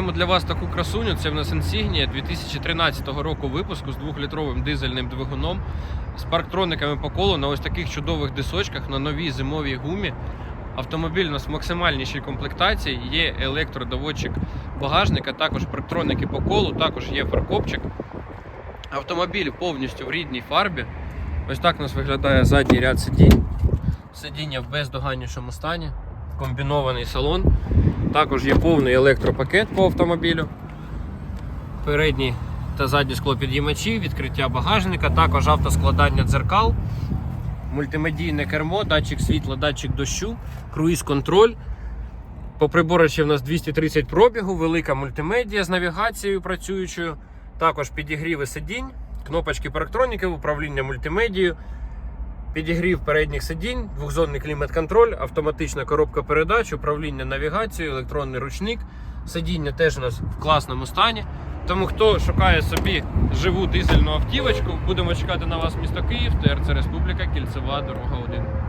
Маємо для вас таку красуню. Це в нас Insignia 2013 року випуску з 2-літровим дизельним двигуном з парктрониками по колу на ось таких чудових дисочках на новій зимовій гумі. Автомобіль у нас в максимальнішій комплектації, є електродоводчик багажника, також парктроники по колу, також є фаркопчик. Автомобіль повністю в рідній фарбі. Ось так у нас виглядає задній ряд сидінь. Сидіння в бездоганнішому стані, комбінований салон. Також є повний електропакет по автомобілю. Передні та задні склопідіймачі, відкриття багажника, також автоскладання дзеркал, мультимедійне кермо, датчик світла, датчик дощу, круїз-контроль. По приборочі в нас 230 пробігу, велика мультимедія з навігацією працюючою. Також підігріви сидінь, кнопочки парктроніки, управління мультимедією, підігрів передніх сидінь, двохзонний клімат-контроль, автоматична коробка передач, управління навігацією, електронний ручник. Сидіння теж у нас в класному стані. Тому хто шукає собі живу дизельну автівочку, будемо чекати на вас місто Київ, ТРЦ Республіка, Кільцева, дорога 1.